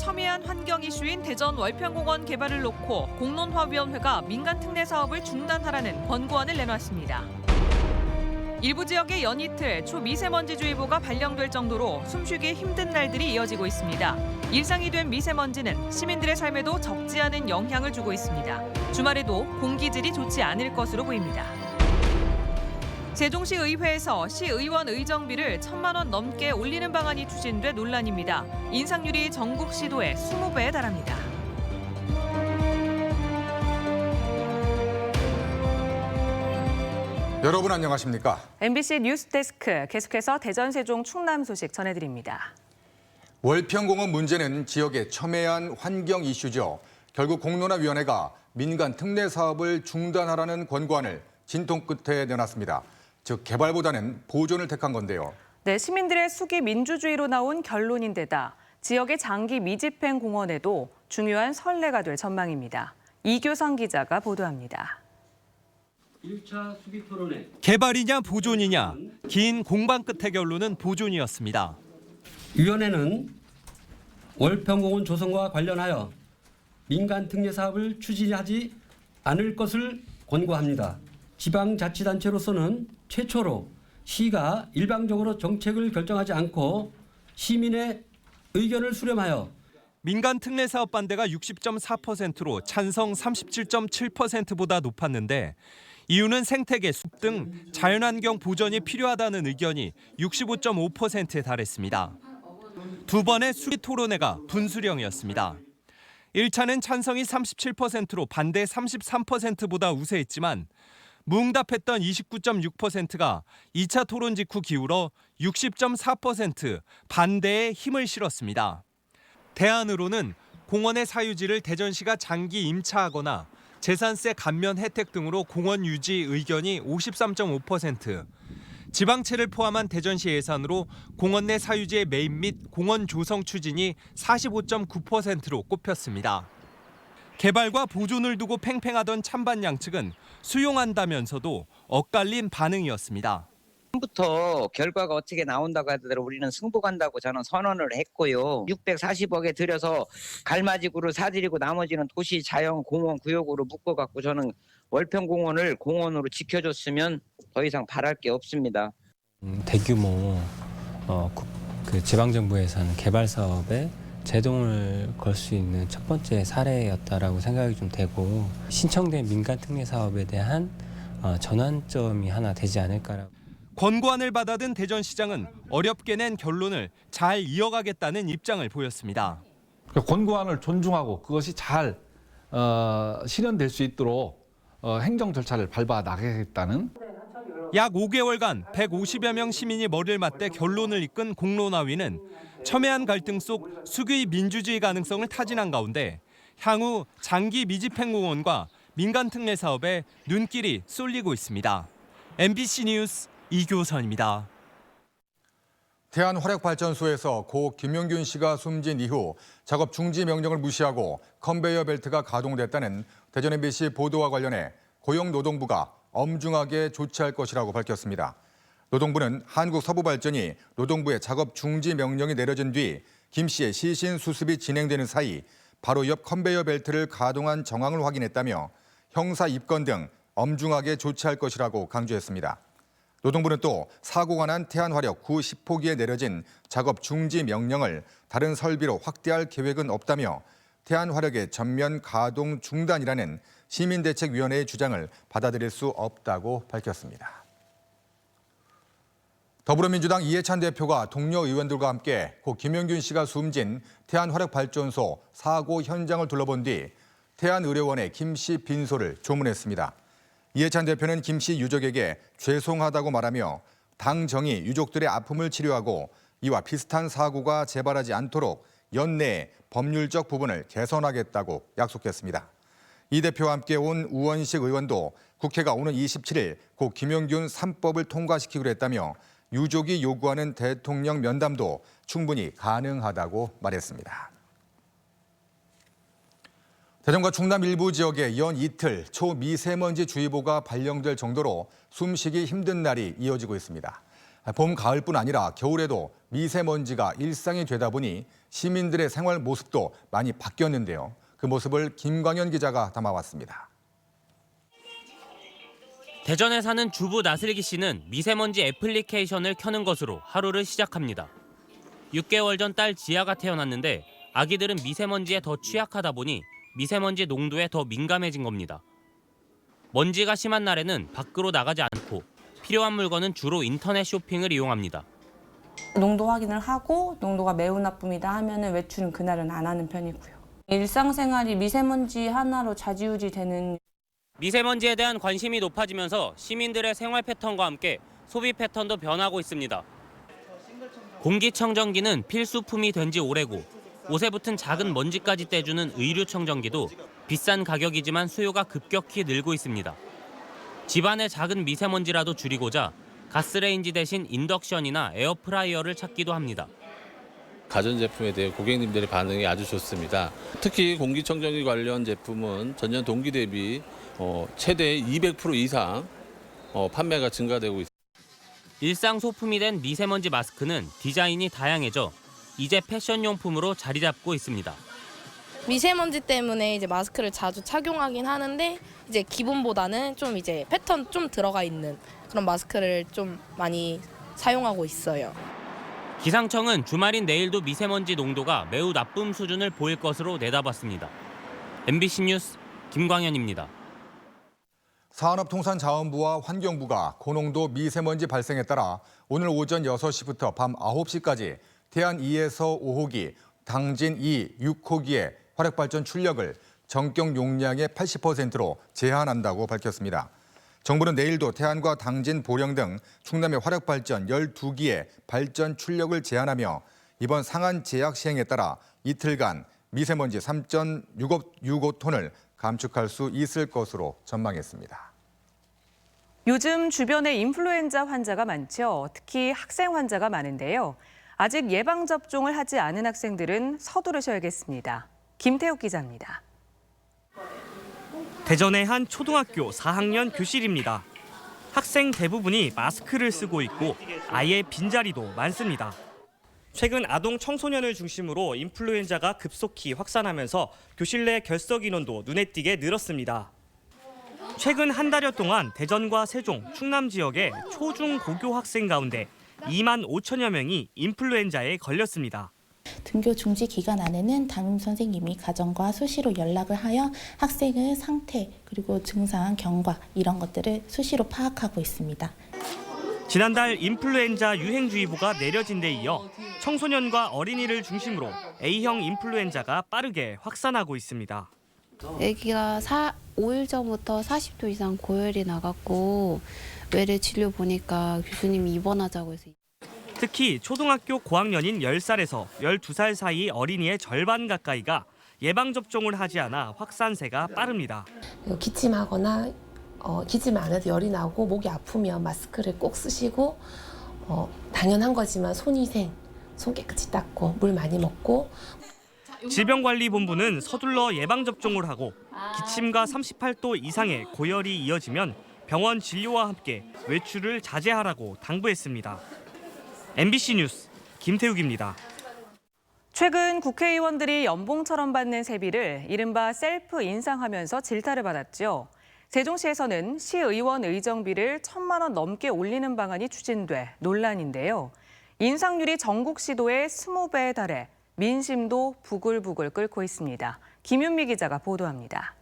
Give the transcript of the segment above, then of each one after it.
첨예한 환경 이슈인 대전 월평공원 개발을 놓고 공론화위원회가 민간 특례 사업을 중단하라는 권고안을 내놨습니다. 일부 지역의 연이틀 초미세먼지주의보가 발령될 정도로 숨쉬기 힘든 날들이 이어지고 있습니다. 일상이 된 미세먼지는 시민들의 삶에도 적지 않은 영향을 주고 있습니다. 주말에도 공기질이 좋지 않을 것으로 보입니다. 세종시 의회에서 시의원 의정비를 천만 원 넘게 올리는 방안이 추진돼 논란입니다. 인상률이 전국 시도의 20배에 달합니다. 여러분 안녕하십니까? MBC 뉴스데스크 계속해서 대전 세종 충남 소식 전해드립니다. 월평공원 문제는 지역의 첨예한 환경 이슈죠. 결국 공론화위원회가 민간 특례 사업을 중단하라는 권고안을 진통 끝에 내놨습니다. 즉 개발보다는 보존을 택한 건데요. 네, 시민들의 수기 민주주의로 나온 결론인데다 지역의 장기 미집행 공원에도 중요한 선례가 될 전망입니다. 이교성 기자가 보도합니다. 1차 수기 토론회 개발이냐 보존이냐 긴 공방 끝의 결론은 보존이었습니다. 위원회는 월평공원 조성과 관련하여 민간 특례 사업을 추진하지 않을 것을 권고합니다. 지방자치단체로서는 최초로 시가 일방적으로 정책을 결정하지 않고 시민의 의견을 수렴하여 민간 특례 사업 반대가 60.4%로 찬성 37.7%보다 높았는데 이유는 생태계, 숲 등 자연환경 보전이 필요하다는 의견이 65.5%에 달했습니다. 두 번의 수기 토론회가 분수령이었습니다. 1차는 찬성이 37%로 반대 33%보다 우세했지만 무 응답했던 29.6%가 2차 토론 직후 기울어 60.4% 반대에 힘을 실었습니다. 대안으로는 공원의 사유지를 대전시가 장기 임차하거나 재산세 감면 혜택 등으로 공원 유지 의견이 53.5%, 지방채를 포함한 대전시 예산으로 공원 내 사유지의 매입 및 공원 조성 추진이 45.9%로 꼽혔습니다. 개발과 보존을 두고 팽팽하던 찬반 양 측은 수용한다면서도 엇갈린 반응이었습니다. 처음부터 결과가 어떻게 나온다고 하더라도 우리는 승복한다고 저는 선언을 했고요. 640억에 들여서 갈마지구를 사들이고 나머지는 도시 자연 공원 구역으로 묶어 갖고 저는 월평 공원을 공원으로 지켜줬으면 더 이상 바랄 게 없습니다. 음, 대규모 어, 국- 그 지방 정부에서는 개발 사업에 제동을 걸 수 있는 첫 번째 사례였다라고 생각이 좀 되고 신청된 민간 특례 사업에 대한 어, 전환점이 하나 되지 않을까라고. 권고안을 받아든 대전시장은 어렵게 낸 결론을 잘 이어가겠다는 입장을 보였습니다. 그 권고안을 존중하고 그것이 잘 어, 실현될 수 있도록 어, 행정 절차를 밟아 나가겠다는 약 5개월간 150여 명 시민이 머리를 맞대 결론을 이끈 공론화위는 첨예한 갈등 속 수기 민주주의 가능성을 타진한 가운데 향후 장기 미집행 공원과 민간 특례 사업에 눈길이 쏠리고 있습니다. MBC 뉴스 이교선입니다. 태안화력발전소에서 고 김용균 씨가 숨진 이후 작업 중지 명령을 무시하고 컨베이어 벨트가 가동됐다는 대전 MBC 보도와 관련해 고용노동부가 엄중하게 조치할 것이라고 밝혔습니다. 노동부는 한국 서부발전이 노동부의 작업 중지 명령이 내려진 뒤 김 씨의 시신 수습이 진행되는 사이 바로 옆 컨베이어 벨트를 가동한 정황을 확인했다며 형사 입건 등 엄중하게 조치할 것이라고 강조했습니다. 노동부는 또 사고가 난 태안화력 구 10호기에 내려진 작업 중지 명령을 다른 설비로 확대할 계획은 없다며 태안화력의 전면 가동 중단이라는 시민대책위원회의 주장을 받아들일 수 없다고 밝혔습니다. 더불어민주당 이해찬 대표가 동료 의원들과 함께 고 김용균 씨가 숨진 태안화력발전소 사고 현장을 둘러본 뒤 태안의료원의 김 씨 빈소를 조문했습니다. 이해찬 대표는 김 씨 유족에게 죄송하다고 말하며 당정이 유족들의 아픔을 치료하고 이와 비슷한 사고가 재발하지 않도록 연내에 법률적 부분을 개선하겠다고 약속했습니다. 이 대표와 함께 온 우원식 의원도 국회가 오는 27일 고 김용균 3법을 통과시키기로 했다며 유족이 요구하는 대통령 면담도 충분히 가능하다고 말했습니다. 대전과 충남 일부 지역에 연 이틀 초미세먼지 주의보가 발령될 정도로 숨쉬기 힘든 날이 이어지고 있습니다. 봄, 가을뿐 아니라 겨울에도 미세먼지가 일상이 되다 보니 시민들의 생활 모습도 많이 바뀌었는데요. 그 모습을 김광현 기자가 담아왔습니다. 대전에 사는 주부 나슬기 씨는 미세먼지 애플리케이션을 켜는 것으로 하루를 시작합니다. 6개월 전 딸 지아가 태어났는데 아기들은 미세먼지에 더 취약하다 보니 미세먼지 농도에 더 민감해진 겁니다. 먼지가 심한 날에는 밖으로 나가지 않고 필요한 물건은 주로 인터넷 쇼핑을 이용합니다. 농도 확인을 하고 농도가 매우 나쁨이다 하면은 외출은 그날은 안 하는 편이고요. 일상생활이 미세먼지 하나로 좌지우지 되는 미세먼지에 대한 관심이 높아지면서 시민들의 생활 패턴과 함께 소비 패턴도 변하고 있습니다. 공기청정기는 필수품이 된 지 오래고 옷에 붙은 작은 먼지까지 떼주는 의류청정기도 비싼 가격이지만 수요가 급격히 늘고 있습니다. 집안의 작은 미세먼지라도 줄이고자 가스레인지 대신 인덕션이나 에어프라이어를 찾기도 합니다. 가전제품에 대해 고객님들의 반응이 아주 좋습니다. 특히 공기청정기 관련 제품은 전년 동기 대비 어, 최대 200% 이상 어, 판매가 증가되고 있습니다. 일상 소품이 된 미세먼지 마스크는 디자인이 다양해져 이제 패션용품으로 자리 잡고 있습니다. 미세먼지 때문에 이제 마스크를 자주 착용하긴 하는데 이제 기본보다는 좀 이제 패턴 좀 들어가 있는 그런 마스크를 좀 많이 사용하고 있어요. 기상청은 주말인 내일도 미세먼지 농도가 매우 나쁨 수준을 보일 것으로 내다봤습니다. MBC 뉴스 김광현입니다. 산업통상자원부와 환경부가 고농도 미세먼지 발생에 따라 오늘 오전 6시부터 밤 9시까지 태안 2에서 5호기, 당진 2, 6호기의 화력발전 출력을 전격 용량의 80%로 제한한다고 밝혔습니다. 정부는 내일도 태안과 당진, 보령 등 충남의 화력 발전 12기의 발전 출력을 제한하며 이번 상한 제약 시행에 따라 이틀간 미세먼지 3.65톤을 감축할 수 있을 것으로 전망했습니다. 요즘 주변에 인플루엔자 환자가 많죠. 특히 학생 환자가 많은데요. 아직 예방 접종을 하지 않은 학생들은 서두르셔야겠습니다. 김태욱 기자입니다. 대전의 한 초등학교 4학년 교실입니다. 학생 대부분이 마스크를 쓰고 있고 아예 빈자리도 많습니다. 최근 아동 청소년을 중심으로 인플루엔자가 급속히 확산하면서 교실 내 결석 인원도 눈에 띄게 늘었습니다. 최근 한 달여 동안 대전과 세종, 충남 지역의 초중 고교 학생 가운데 2만 5천여 명이 인플루엔자에 걸렸습니다. 등교 중지 기간 안에는 담임 선생님이 가정과 수시로 연락을 하여 학생의 상태 그리고 증상, 경과 이런 것들을 수시로 파악하고 있습니다. 지난달 인플루엔자 유행주의보가 내려진 데 이어 청소년과 어린이를 중심으로 A형 인플루엔자가 빠르게 확산하고 있습니다. 아기가 4, 5일 전부터 40도 이상 고열이 나갔고 외래 진료 보니까 교수님이 입원하자고 해서 특히 초등학교 고학년인 10살에서 12살 사이 어린이의 절반 가까이가 예방접종을 하지 않아 확산세가 빠릅니다. 기침하거나 어, 기침 안 해도 열이 나고 목이 아프면 마스크를 꼭 쓰시고 어, 당연한 거지만 손위생, 손 깨끗이 닦고 물 많이 먹고 질병관리본부는 서둘러 예방접종을 하고 기침과 38도 이상의 고열이 이어지면 병원 진료와 함께 외출을 자제하라고 당부했습니다. MBC 뉴스 김태욱입니다. 최근 국회의원들이 연봉처럼 받는 세비를 이른바 셀프 인상하면서 질타를 받았죠. 세종시에서는 시의원 의정비를 천만 원 넘게 올리는 방안이 추진돼 논란인데요. 인상률이 전국 시도의 20배에 달해 민심도 부글부글 끓고 있습니다. 김윤미 기자가 보도합니다.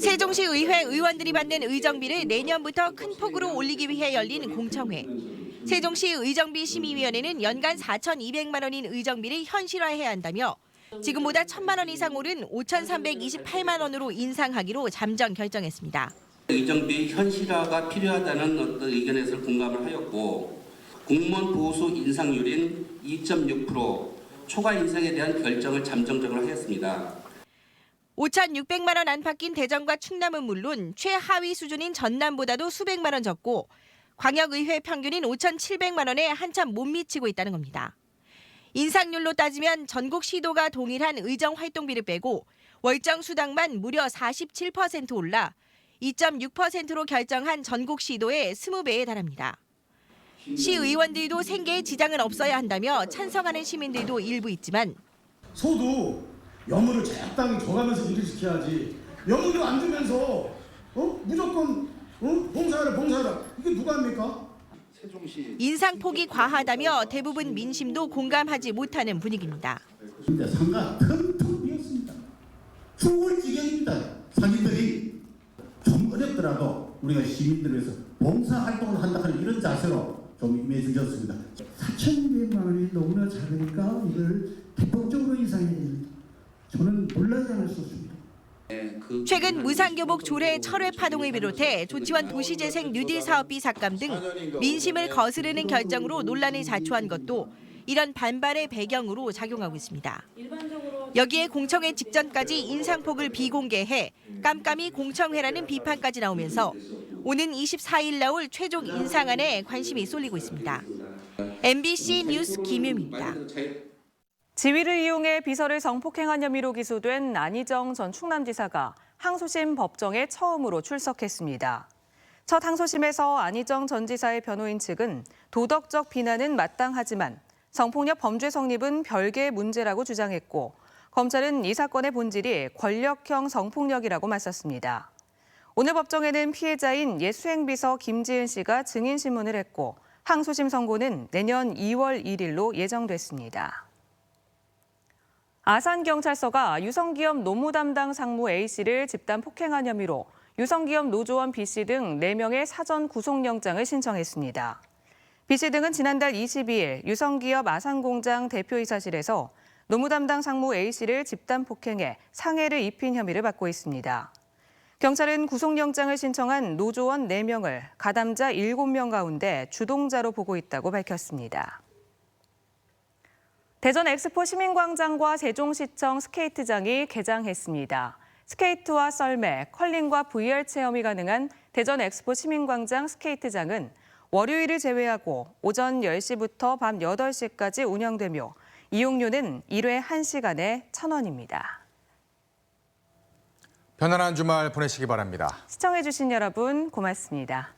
세종시 의회 의원들이 받는 의정비를 내년부터 큰 폭으로 올리기 위해 열린 공청회. 세종시 의정비 심의위원회는 연간 4,200만 원인 의정비를 현실화해야 한다며 지금보다 1,000만 원 이상 오른 5,328만 원으로 인상하기로 잠정 결정했습니다. 의정비 현실화가 필요하다는 어떤 의견에서 공감을 하였고 공무원 보수 인상률인 2.6% 초과 인상에 대한 결정을 잠정적으로 하였습니다. 5,600만 원 안팎인 대전과 충남은 물론 최하위 수준인 전남보다도 수백만 원 적고 광역의회 평균인 5,700만 원에 한참 못 미치고 있다는 겁니다. 인상률로 따지면 전국 시도가 동일한 의정 활동비를 빼고 월정 수당만 무려 47% 올라 2.6%로 결정한 전국 시도의 20배에 달합니다. 시의원들도 생계에 지장은 없어야 한다며 찬성하는 시민들도 일부 있지만 소도 염물을 적당히 줘가면서 일을 시켜야지 염물을 안 주면서 어? 무조건 어? 봉사하라 봉사하라 이게 누가 합니까? 인상폭이 과하다며 대부분 민심도 공감하지 못하는 분위기입니다. 진짜 상가 텅텅 비었습니다. 죽을 지경입니다. 상인들이 좀 어렵더라도 우리가 시민들을 위해서 봉사 활동을 한다 하는 이런 자세로 좀 임해 주셨습니다. 4,200만 원이 너무나 작으니까 이걸 대폭적으로 인상해야 됩니다. 저는 놀라지 않을 수 없습니다. 최근 무상교복 조례 철회 파동을 비롯해 조치원 도시재생 뉴딜 사업비 삭감 등 민심을 거스르는 결정으로 논란을 자초한 것도 이런 반발의 배경으로 작용하고 있습니다. 여기에 공청회 직전까지 인상폭을 비공개해 깜깜이 공청회라는 비판까지 나오면서 오는 24일 나올 최종 인상안에 관심이 쏠리고 있습니다. MBC 뉴스 김유미입니다. 지위를 이용해 비서를 성폭행한 혐의로 기소된 안희정 전 충남지사가 항소심 법정에 처음으로 출석했습니다. 첫 항소심에서 안희정 전 지사의 변호인 측은 도덕적 비난은 마땅하지만 성폭력 범죄 성립은 별개의 문제라고 주장했고 검찰은 이 사건의 본질이 권력형 성폭력이라고 맞섰습니다. 오늘 법정에는 피해자인 옛 수행비서 김지은 씨가 증인 신문을 했고 항소심 선고는 내년 2월 1일로 예정됐습니다. 아산경찰서가 유성기업 노무 담당 상무 A씨를 집단 폭행한 혐의로 유성기업 노조원 B씨 등 4명의 사전 구속영장을 신청했습니다. B씨 등은 지난달 22일 유성기업 아산공장 대표이사실에서 노무 담당 상무 A씨를 집단 폭행해 상해를 입힌 혐의를 받고 있습니다. 경찰은 구속영장을 신청한 노조원 4명을 가담자 7명 가운데 주동자로 보고 있다고 밝혔습니다. 대전 엑스포 시민광장과 세종시청 스케이트장이 개장했습니다. 스케이트와 썰매, 컬링과 VR 체험이 가능한 대전 엑스포 시민광장 스케이트장은 월요일을 제외하고 오전 10시부터 밤 8시까지 운영되며 이용료는 1회 1시간에 1,000원입니다. 편안한 주말 보내시기 바랍니다. 시청해주신 여러분 고맙습니다.